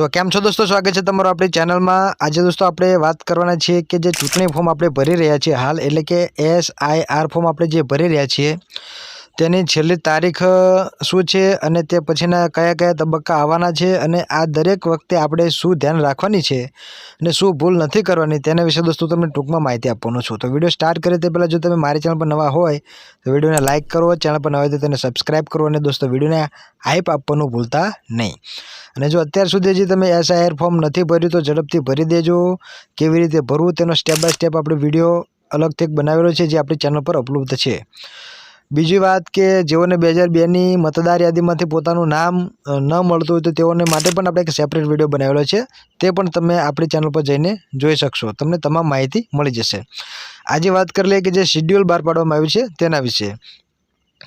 તો કેમ છો દોસ્તો? સ્વાગત છે તમારું આપણી ચેનલમાં. આજે દોસ્તો આપણે વાત કરવાના છીએ કે જે ચૂંટણી ફોર્મ આપણે ભરી રહ્યા છીએ હાલ, એટલે કે એસ આઈ આર ફોર્મ આપણે જે ભરી રહ્યા છીએ તેની છેલ્લી તારીખ શું છે અને તે પછીના કયા કયા તબક્કા આવવાના છે અને આ દરેક વખતે આપણે શું ધ્યાન રાખવાની છે અને શું ભૂલ નથી કરવાની તેના વિશે દોસ્તો તમને ટૂંકમાં માહિતી આપવાનો છું. તો વીડિયો સ્ટાર્ટ કરે તે પહેલાં જો તમે મારી ચેનલ પર નવા હોય, તો વિડીયોને લાઇક કરો, ચેનલ પર નવા હોય તો તેને સબસ્ક્રાઇબ કરો અને દોસ્તો વિડીયોને હાઇપ આપવાનું ભૂલતા નહીં. અને જો અત્યાર સુધી જે તમે એસઆઈઆર ફોર્મ નથી ભર્યું તો ઝડપથી ભરી દેજો. કેવી રીતે ભરવું તેનો સ્ટેપ બાય સ્ટેપ આપણે વીડિયો અલગથી બનાવેલો છે જે આપણી ચેનલ પર અપલોડ છે. બીજી વાત કે જેઓને બે હજાર બેની મતદાર યાદીમાંથી પોતાનું નામ ન મળતું હોય તો તેઓને માટે પણ આપણે એક સેપરેટ વીડિયો બનાવેલો છે. તે પણ તમે આપણી ચેનલ પર જઈને જોઈ શકશો. તમને તમામ માહિતી મળી જશે. આજે વાત કરી લઈએ કે જે શિડ્યુલ બહાર પાડવામાં આવ્યું છે તેના વિશે.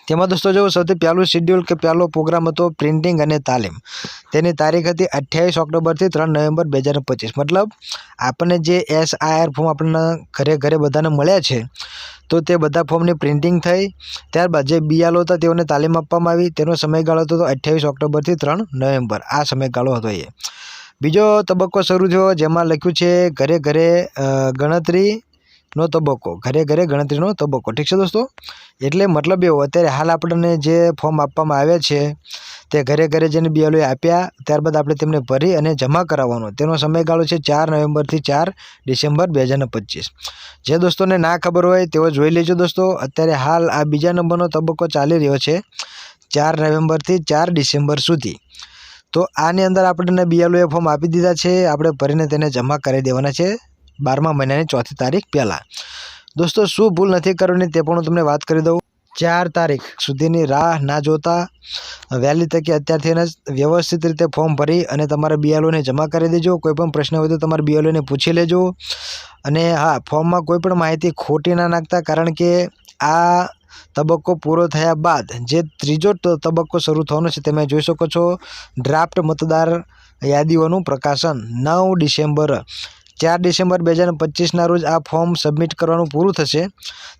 તેમાં દોસ્તો જો સૌથી પહેલું શિડ્યુલ કે પહેલો પ્રોગ્રામ હતો પ્રિન્ટિંગ અને તાલીમ. તેની તારીખ હતી અઠ્યાવીસ ઓક્ટોબરથી ત્રણ નવેમ્બર બે પચીસ. મતલબ આપણને જે એસ આર ફોર્મ આપણને ઘરે ઘરે બધાને મળ્યા છે તો તે બધા ફોર્મની પ્રિન્ટિંગ થઈ. ત્યારબાદ જે બીઆલો હતા તેઓને તાલીમ આપવામાં આવી. તેનો સમયગાળો હતો અઠ્યાવીસ ઓક્ટોબરથી ત્રણ નવેમ્બર. આ સમયગાળો હતો એ. બીજો તબક્કો શરૂ થયો જેમાં લખ્યું છે ઘરે ઘરે ગણતરી ગણતરીનો તબક્કો. ઘરે ઘરે ગણતરીનો તબક્કો. ઠીક છે દોસ્તો? એટલે મતલબ એવો. અત્યારે હાલ આપણને જે ફોર્મ આપવામાં આવ્યા છે તે ઘરે ઘરે જઈને બિયાલુએ આપ્યા. ત્યારબાદ આપણે તેમને ભરી અને જમા કરાવવાનો. તેનો સમયગાળો છે ચાર નવેમ્બરથી ચાર ડિસેમ્બર બે હજાર પચીસ. જે દોસ્તોને ના ખબર હોય તેઓ જોઈ લેજો દોસ્તો. અત્યારે હાલ આ બીજા નંબરનો તબક્કો ચાલી રહ્યો છે ચાર નવેમ્બરથી ચાર ડિસેમ્બર સુધી. તો આની અંદર આપણને બીએલઓએ ફોર્મ આપી દીધા છે. આપણે ભરીને તેને જમા કરી દેવાના છે બારમા મહિનાની ચોથી તારીખ પહેલાં. દોસ્તો, શું ભૂલ નથી કરવાની તે પણ હું તમને વાત કરી દઉં. ચાર તારીખ સુધીની રાહ ના જોતા વહેલી તકે અત્યારથી જ વ્યવસ્થિત રીતે ફોર્મ ભરી અને તમારા બીએલઓને જમા કરી દેજો. કોઈ પણ પ્રશ્ન હોય તો તમારા બીએલઓને પૂછી લેજો. અને હા, ફોર્મમાં કોઈ પણ માહિતી ખોટી ના નાખતા કારણ કે આ તબક્કો પૂરો થયા બાદ જે ત્રીજો તબક્કો શરૂ થવાનો છે તમે જોઈ શકો છો. ડ્રાફ્ટ મતદાર યાદીઓનું પ્રકાશન નવ ડિસેમ્બર ચાર ડિસેમ્બર બે હજાર પચીસના રોજ આ ફોર્મ સબમિટ કરવાનું પૂરું થશે.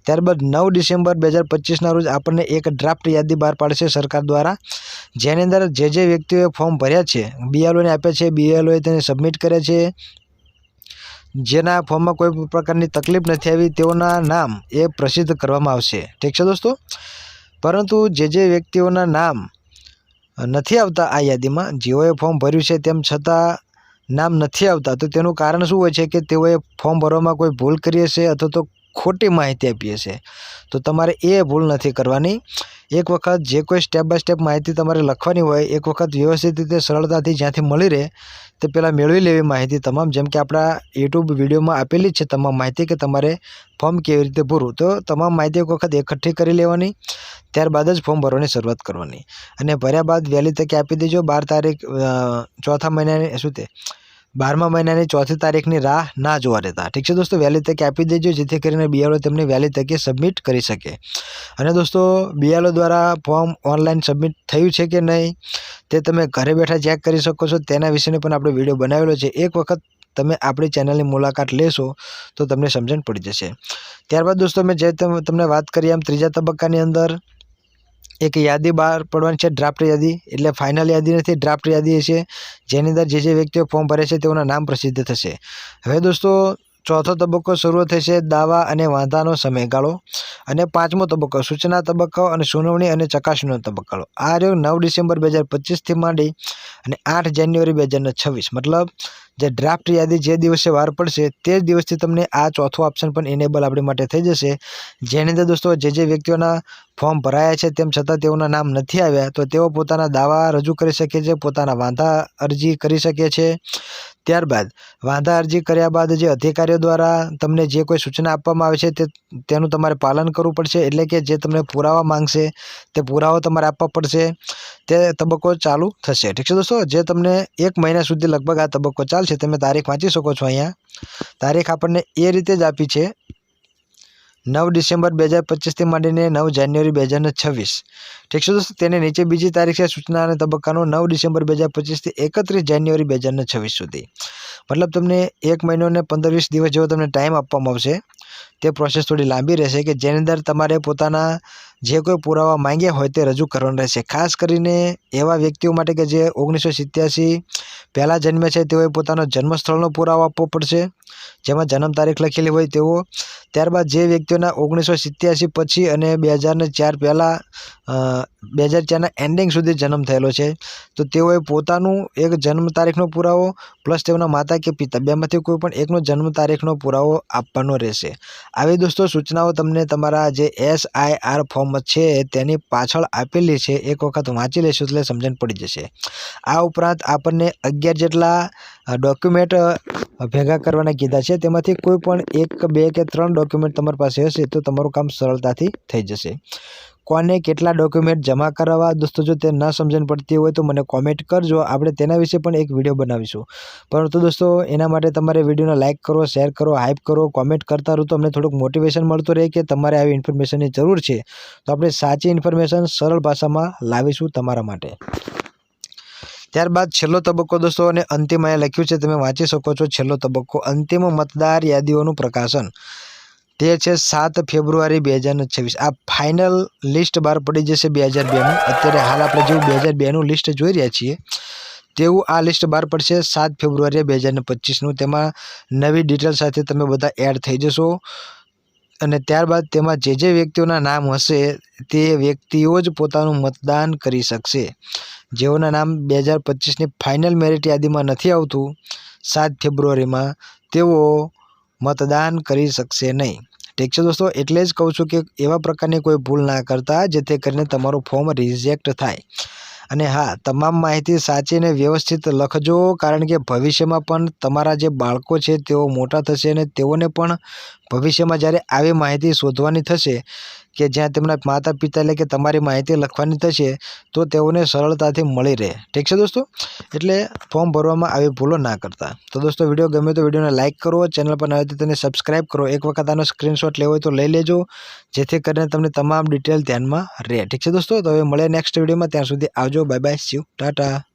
ત્યારબાદ નવ ડિસેમ્બર બે હજાર પચીસના રોજ આપણને એક ડ્રાફ્ટ યાદી બહાર પાડશે સરકાર દ્વારા, જેની અંદર જે જે વ્યક્તિઓએ ફોર્મ ભર્યા છે બીએલઓને આપ્યા છે બીએલઓએ તેને સબમિટ કર્યા છે, જેના ફોર્મમાં કોઈ પ્રકારની તકલીફ નથી આવી, તેઓના નામ એ પ્રસિદ્ધ કરવામાં આવશે. ઠીક છે દોસ્તો? પરંતુ જે જે વ્યક્તિઓના નામ નથી આવતા આ યાદીમાં, જેઓએ ફોર્મ ભર્યું છે તેમ છતાં નામ નથી આવતા, તો તેનું કારણ શું હોય છે કે તેઓએ ફોર્મ ભરવામાં કોઈ ભૂલ કરી હશે અથવા તો ખોટી માહિતી આપી હશે? તો તમારે એ ભૂલ નથી કરવાની. એક વખત જે કોઈ સ્ટેપ બાય સ્ટેપ માહિતી તમારે લખવાની હોય, એક વખત વ્યવસ્થિત રીતે, સરળતાથી જ્યાંથી મળી રહે, તે પહેલાં મેળવી લેવી માહિતી તમામ. જેમ કે આપણા યુટ્યુબ વિડીયોમાં આપેલી જ છે તમામ માહિતી કે તમારે ફોર્મ કેવી રીતે ભરવું. તો તમામ માહિતી એક વખત એકઠી કરી લેવાની. ત્યારબાદ જ ફોર્મ ભરવાની શરૂઆત કરવાની. અને ભર્યા બાદ વહેલી તકે આપી દેજો બાર તારીખ ચોથા મહિનાની, શું તે? બારમા મહિનાની ચોથી તારીખની રાહ ના જોવા રહેતા ઠીક છે દોસ્તો? વહેલી તકે આપી દેજો, જેથી કરીને બીએલઓ તેમને વહેલી તકે સબમિટ કરી શકે. અને દોસ્તો બીએલઓ દ્વારા ફોર્મ ઓનલાઈન સબમિટ થયું છે કે નહીં, તે તમે ઘરે બેઠા ચેક કરી શકો છો. તેના વિશેનો પણ આપણે વીડિયો બનાવેલો છે. એક વખત તમે આપણી ચેનલની મુલાકાત લેશો, તો તમને સમજણ પડી જશે. ત્યારબાદ દોસ્તો, મેં જે તમ- તમને વાત કરી એમ ત્રીજા તબક્કાની અંદર એક યાદી બહાર પડવાની છે ડ્રાફ્ટ યાદી. એટલે ફાઇનલ યાદી નથી ડ્રાફ્ટ યાદી છે. જેની અંદર જે જે વ્યક્તિઓ ફોર્મ ભરે છે, તેઓના નામ પ્રસિદ્ધ થશે. હવે દોસ્તો, ચોથો તબક્કો શરૂ થશે દાવા અને વાંધાનો સમયગાળો અને પાંચમો તબક્કો સૂચના તબક્કો અને સુનાવણી અને ચકાસણીનો તબક્કો. આ રહ્યો નવ ડિસેમ્બર બે હજાર પચીસથી માંડી અને આઠ જાન્યુઆરી બે હજાર છવ્વીસ. મતલબ જે ડ્રાફ્ટ યાદી જે દિવસે વાર પડશે તે જ દિવસથી તમને આ ચોથો ઓપ્શન પણ ઇનેબલ આપણી માટે થઈ જશે. જેની અંદર દોસ્તો જે જે વ્યક્તિઓના ફોર્મ ભરાયા છે તેમ છતાં તેઓના નામ નથી આવ્યા, તો તેઓ પોતાના દાવા રજૂ કરી શકે છે, પોતાના વાંધા અરજી કરી શકે છે. ત્યારબાદ વાંધા અરજી કર્યા બાદ જે અધિકારીઓ દ્વારા તમને જે કોઈ સૂચના આપવામાં આવે છે તે તેનું તમારે પાલન કરવું પડશે, એટલે કે જે તમને પુરાવા માંગશે તે પુરાવો તમારે આપવા પડશે, તે તબક્કો ચાલુ થશે. ઠીક છે દોસ્તો? જે તમને એક મહિના સુધી લગભગ આ તબક્કો ચાલશે, તમે તારીખ વાંચી શકો છો અહીંયા. તારીખ આપણને એ રીતે જ આપી છે નવ ડિસેમ્બર બે હજાર પચીસથી માંડીને નવ જાન્યુઆરી બે હજાર છવ્વીસ. ઠીક છે દોસ્તો, તેની નીચે બીજી તારીખ છે સૂચના અને તબક્કાનો નવ ડિસેમ્બર બે હજાર પચીસથી એકત્રીસ જાન્યુઆરી બે હજાર છવ્વીસ સુધી. મતલબ તમને એક મહિનો ને પંદર વીસ દિવસ જેવો તમને ટાઈમ આપવામાં આવશે. તે પ્રોસેસ થોડી લાંબી રહેશે કે જેની અંદર તમારે પોતાના જે કોઈ પુરાવા માંગ્યા હોય તે રજૂ કરવાના રહેશે. ખાસ કરીને એવા વ્યક્તિઓ માટે કે જે ઓગણીસો સિત્યાસી પહેલાં જન્મે છે, તેઓએ પોતાનો જન્મસ્થળનો પુરાવો આપવો પડશે. જેમાં જન્મ તારીખ લખેલી હોય તેવો ત્યારબાદ જે વ્યક્તિઓના ઓગણીસો સિત્યાસી પછી અને બે હજારને ચાર પહેલાં બે હજાર ચારના એન્ડિંગ સુધી જન્મ થયેલો છે. તો તેઓએ પોતાનું એક જન્મ તારીખનો પુરાવો પ્લસ તેમના માતા કે પિતા બેમાંથી કોઈ પણ એકનો જન્મ તારીખનો પુરાવો આપવાનો રહેશે. આવી દોસ્તો, સૂચનાઓ તમને તમારા જે એસ આઈ આર ફોર્મ છે તેની પાછળ આપેલી છે. એક વખત વાંચી લેશો એટલે સમજણ પડી જશે. આ ઉપરાંત આપણને અગિયાર જેટલા ડોક્યુમેન્ટ ભેગા કરવાના કીધા છે. તેમાંથી કોઈ પણ એક, બે કે ત્રણ ડોક્યુમેન્ટ તમારી પાસે હશે તો તમારું કામ સરળતાથી થઈ જશે. કોને કેટલા ડોક્યુમેન્ટ જમા કરાવવા દોસ્તો, જો તે ન સમજણ પડતી હોય તો મને કોમેન્ટ કરજો. આપણે તેના વિશે પણ એક વીડિયો બનાવીશું. પરંતુ દોસ્તો, એના માટે તમારે વિડીયોને લાઇક કરો શેર કરો હાઇપ કરો કોમેન્ટ કરતા રહો તો અમને થોડુંક મોટિવેશન મળતું રહે કે તમારે આવી ઇન્ફોર્મેશનની જરૂર છે. તો આપણે સાચી ઇન્ફોર્મેશન સરળ ભાષામાં લાવીશું તમારા માટે. ત્યારબાદ છેલ્લો તબક્કો દોસ્તો અને અંતિમ અહીંયા લખ્યું છે, તમે વાંચી શકો છો. છેલ્લો તબક્કો, અંતિમ મતદાર યાદીઓનું પ્રકાશન. તે છે સાત ફેબ્રુઆરી બે હજાર છવ્વીસ. આ ફાઇનલ લિસ્ટ બહાર પડી જશે બે હજાર બેનું. અત્યારે હાલ આપણે જેવું બે હજાર બેનું લિસ્ટ જોઈ રહ્યા છીએ, તેવું આ લિસ્ટ બહાર પડશે સાત ફેબ્રુઆરી બે હજાર પચીસનું. તેમાં નવી ડિટેલ સાથે તમે બધા એડ થઈ જશો. અને ત્યારબાદ તેમાં જે જે વ્યક્તિઓના નામ હશે, તે વ્યક્તિઓ જ પોતાનું મતદાન કરી શકશે. જેઓના નામ બે હજાર પચીસની ફાઇનલ મેરિટ યાદીમાં નથી આવતું, સાત ફેબ્રુઆરીમાં તેઓ મતદાન કરી શકશે નહીં. ઠીક છે દોસ્તો, એટલે જ કહું છું કે એવા પ્રકારની કોઈ ભૂલ ના કરતા, જેથી કરીને તમારું ફોર્મ રિજેક્ટ થાય. અને હા, તમામ માહિતી સાચી અને વ્યવસ્થિત લખજો, કારણ કે ભવિષ્યમાં પણ તમારા જે બાળકો છે, તેઓ મોટા થશે અને તેઓને પણ ભવિષ્યમાં જ્યારે આવી માહિતી શોધવાની થશે કે જ્યાં તેમના માતા પિતા એટલે કે તમારી માહિતી લખવાની થશે, તો તેઓને સરળતાથી મળી રહે. ઠીક છે દોસ્તો? એટલે ફોર્મ ભરવામાં આવી ભૂલો ના કરતા. તો દોસ્તો, વીડિયો ગમે તો વિડીયોને લાઇક કરો, ચેનલ પર આવે તો તેને સબસ્ક્રાઇબ કરો. એક વખત આનો સ્ક્રીનશોટ લેવો હોય તો લઈ લેજો, જેથી કરીને તમને તમામ ડિટેલ ધ્યાનમાં રહે. ઠીક છે દોસ્તો? તો હવે મળે નેક્સ્ટ વિડીયોમાં. ત્યાં સુધી આવજો. Bye bye. સીવ ટાટા.